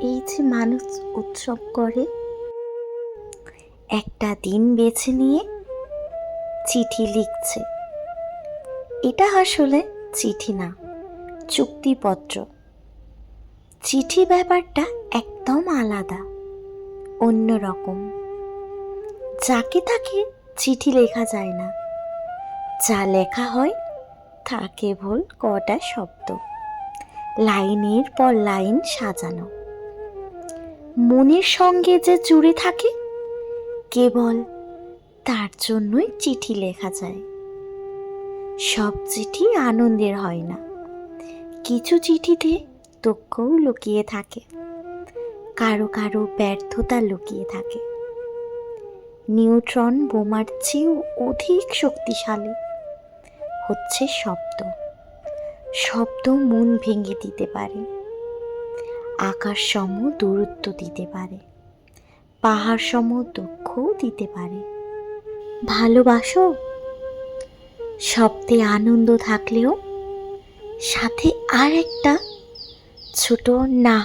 এই যে মানুষ উৎসব করে, একটা দিন বেছে নিয়ে চিঠি লিখছে। এটা আসলে চিঠি না, চুক্তিপত্র। চিঠি ব্যাপারটা একদম আলাদা অন্যরকম যাকে তাকে চিঠি লেখা যায় না। যা লেখা হয় তা কেবল কটা শব্দ। লাইনের পর লাইন সাজানো। মনের সঙ্গে যে জুড়ে থাকে, কেবল তার জন্যই চিঠি লেখা যায়। সব চিঠি আনন্দের হয় না। কিছু চিঠিতে দুঃখও লুকিয়ে থাকে। কারও কারও ব্যর্থতা লুকিয়ে থাকে। নিউট্রন বোমার চেয়েও অধিক শক্তিশালী। হচ্ছে শব্দ। শব্দ মন ভেঙে দিতে পারে। আকাশ সম দূরত্ব দিতে পারে পাহাড় সম দুঃখও দিতে পারে। ভালোবাসো? শব্দে আনন্দ থাকলেও সাথে আর একটা ছোট না।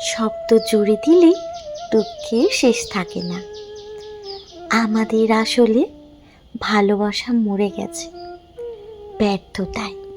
শব্দ জুড়ে দিলেই দুঃখের শেষ থাকে না। আমাদের আসলে ভালোবাসা মরে গেছে, ব্যর্থতায়।